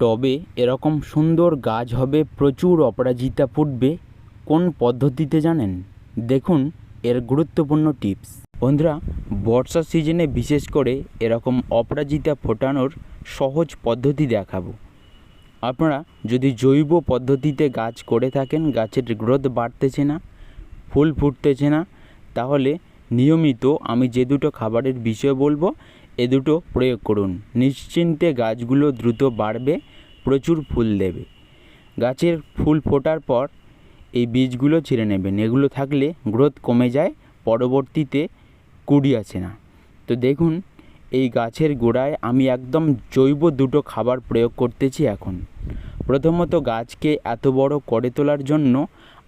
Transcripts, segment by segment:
টবে এরকম সুন্দর গাছ হবে প্রচুর অপরাজিতা ফুটবে। কোন পদ্ধতিতে জানেন? দেখুন এর গুরুত্বপূর্ণ টিপস। বন্ধুরা বর্ষার সিজনে বিশেষ করে এরকম অপরাজিতা ফোটানোর সহজ পদ্ধতি দেখাবো। আপনারা যদি জৈব পদ্ধতিতে গাছ করে থাকেন, গাছের গ্রোথ বাড়তেছে না, ফুল ফুটতেছে না, তাহলে নিয়মিত আমি যে দুটো খাবারের বিষয় বলব এ দুটো প্রয়োগ করুন। নিশ্চিন্তে গাছগুলো দ্রুত বাড়বে, প্রচুর ফুল দেবে। গাছের ফুল ফোটার পর এই বীজগুলো ছিঁড়ে নেবেন। এগুলো থাকলে গ্রোথ কমে যায়, পরবর্তীতে কুড়ি আসে না। তো দেখুন, এই গাছের গোড়ায় আমি একদম জৈব দুটো খাবার প্রয়োগ করতেছি এখন। প্রথমত গাছকে এত বড় করে তোলার জন্য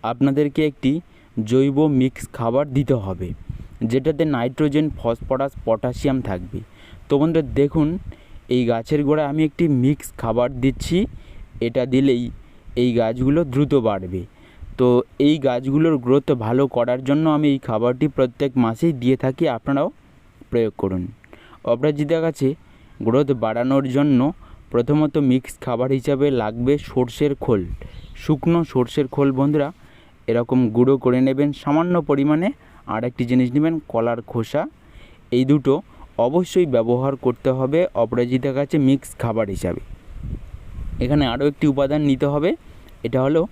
আপনাদেরকে একটি জৈব মিক্স খাবার দিতে হবে। যেটাতে নাইট্রোজেন, ফসফরাস, পটাশিয়াম থাকবে। তো বন্ধুরা, দেখুন, এই গাছের গোড়ায় আমি একটি মিক্স খাবার দিচ্ছি। এটা দিলেই এই গাছগুলো দ্রুত বাড়বে। তো এই গাছগুলোর গ্রোথ ভালো করার জন্য আমি এই খাবারটি প্রত্যেক মাসেই দিয়ে থাকি, আপনারাও প্রয়োগ করুন। অপরাজিতা গাছে গ্রোথ বাড়ানোর জন্য প্রথমত মিক্স খাবার হিসাবে লাগবে সর্ষের খোল। শুকনো সর্ষের খোল বন্ধুরা, এরকম গুঁড়ো করে নেবেন সামান্য পরিমাণে আর একটি জিনিস নেবেন, কলার খোসা। এই দুটো অবশ্যই ব্যবহার করতে হবে অপরাজিতা কাছে মিক্স খাবার হিসাবে। এখানে আরও একটি উপাদান নিতে হবে, এটা হলো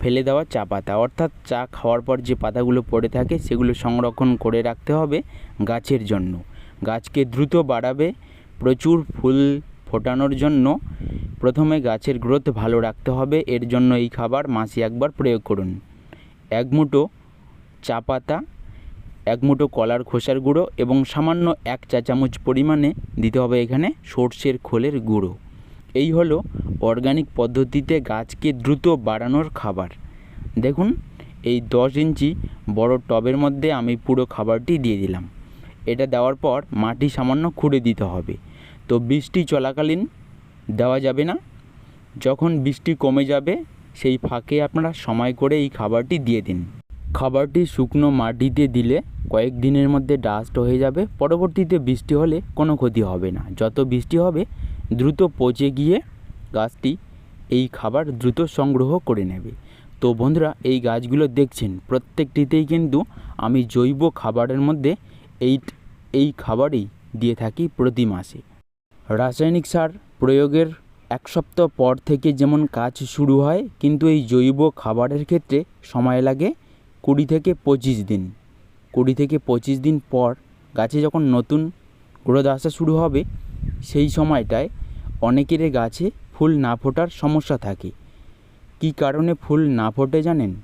ফেলে দেওয়া চা পাতা। অর্থাৎ চা খাওয়ার পর যে পাতাগুলো পড়ে থাকে, সেগুলো সংরক্ষণ করে রাখতে হবে গাছের জন্য। গাছকে দ্রুত বাড়াবে, প্রচুর ফুল ফোটানোর জন্য প্রথমে গাছের গ্রোথ ভালো রাখতে হবে, এর জন্য এই খাবার মাসে একবার প্রয়োগ করুন। এক মুঠো চা পাতা এক মুঠো কলার খোসার গুঁড়ো এবং সামান্য এক চা চামচ পরিমাণে দিতে হবে এখানে সর্ষের খোলের গুঁড়ো। এই হলো অর্গানিক পদ্ধতিতে গাছকে দ্রুত বাড়ানোর খাবার। দেখুন, এই দশ ইঞ্চি বড় টবের মধ্যে আমি পুরো খাবারটি দিয়ে দিলাম। এটা দেওয়ার পর মাটি সামান্য খুঁড়ে দিতে হবে। তো বৃষ্টি চলাকালীন দেওয়া যাবে না। যখন বৃষ্টি কমে যাবে, সেই ফাঁকে আপনারা সময় করে এই খাবারটি দিয়ে দিন। খাবারটি শুকনো মাটিতে দিলে কয়েক দিনের মধ্যে ডাস্ট হয়ে যাবে। পরবর্তীতে বৃষ্টি হলে কোনো ক্ষতি হবে না। যত বৃষ্টি হবে, দ্রুত পচে গিয়ে গাছটি এই খাবার দ্রুত সংগ্রহ করে নেবে। তো বন্ধুরা, এই গাছগুলো দেখছেন, প্রত্যেকটিতেই কিন্তু আমি জৈব খাবারের মধ্যে এই এই খাবারই দিয়ে থাকি প্রতি মাসে। রাসায়নিক সার প্রয়োগের এক সপ্তাহ পর থেকে যেমন কাজ শুরু হয়, কিন্তু এই জৈব খাবারের ক্ষেত্রে সময় লাগে। কুড়ি থেকে পঁচিশ দিন। কুড়ি থেকে পঁচিশ দিন পর গাছে যখন নতুন গ্রোথ আসা শুরু হবে, সেই সময়টায় অনেকেরই গাছে ফুল না ফোটার সমস্যা থাকে। কী কারণে ফুল না ফোটে জানেন?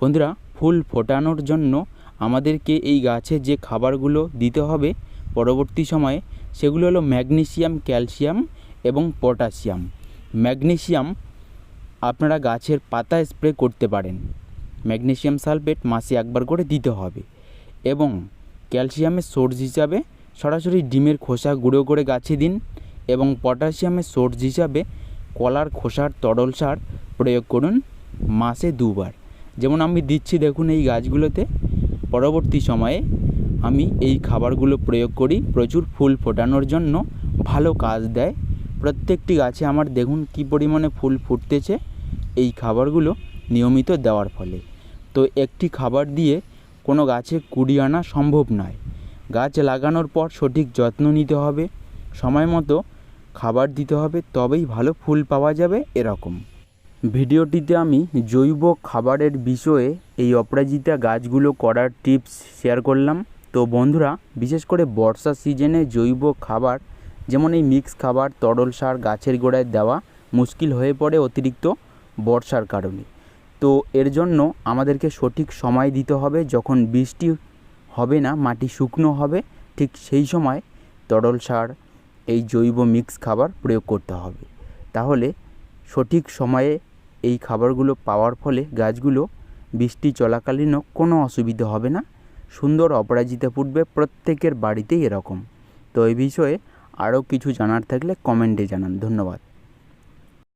বন্ধুরা, ফুল ফোটানোর জন্য আমাদেরকে এই গাছে যে খাবারগুলো দিতে হবে, পরবর্তী সময়ে সেগুলো হলো ম্যাগনেসিয়াম, ক্যালসিয়াম এবং পটাশিয়াম ম্যাগনেসিয়াম আপনারা গাছের পাতা স্প্রে করতে পারেন। ম্যাগনেসিয়াম সালফেট মাসে একবার করে দিতে হবে এবং ক্যালসিয়ামের সোর্স হিসাবে সরাসরি ডিমের খোসা গুঁড়ো করে গাছে দিন এবং পটাশিয়ামের সোর্স হিসাবে কলার খোসার তরল সার প্রয়োগ করুন মাসে দুবার। যেমন আমি দিচ্ছি দেখুন এই গাছগুলোতে, পরবর্তী সময়ে আমি এই খাবারগুলো প্রয়োগ করি, প্রচুর ফুল ফোটানোর জন্য ভালো কাজ দেয়। প্রত্যেকটি গাছে আমার দেখুন কী পরিমাণে ফুল ফুটতেছে, এই খাবারগুলো নিয়মিত দেওয়ার ফলে। তো একটি খাবার দিয়ে কোনো গাছে কুড়ি আনা সম্ভব নয়। গাছ লাগানোর পর সঠিক যত্ন নিতে হবে, সময় মতো খাবার দিতে হবে, তবেই ভালো ফুল পাওয়া যাবে এরকম। ভিডিওটিতে আমি জৈব খাবারের বিষয়ে এই অপরাজিতা গাছগুলো করার টিপস শেয়ার করলাম। তো বন্ধুরা, বিশেষ করে বর্ষা সিজনে জৈব খাবার, যেমন এই মিক্স খাবার, তরল সার গাছের গোড়ায় দেওয়া মুশকিল হয়ে পড়ে অতিরিক্ত বর্ষার কারণে। তো এর জন্য আমাদেরকে সঠিক সময় দিতে হবে। যখন বৃষ্টি হবে না, মাটি শুকনো হবে, ঠিক সেই সময় তরল সার, এই জৈব মিক্স খাবার প্রয়োগ করতে হবে। তাহলে সঠিক সময়ে এই খাবারগুলো পাওয়ার ফলে গাছগুলো বৃষ্টি চলাকালীনও কোনো অসুবিধা হবে না। সুন্দর অপরাজিতা ফুটবে প্রত্যেকের বাড়িতেই এরকম। তো এই বিষয়ে আরও কিছু জানার থাকলে কমেন্টে জানান। ধন্যবাদ।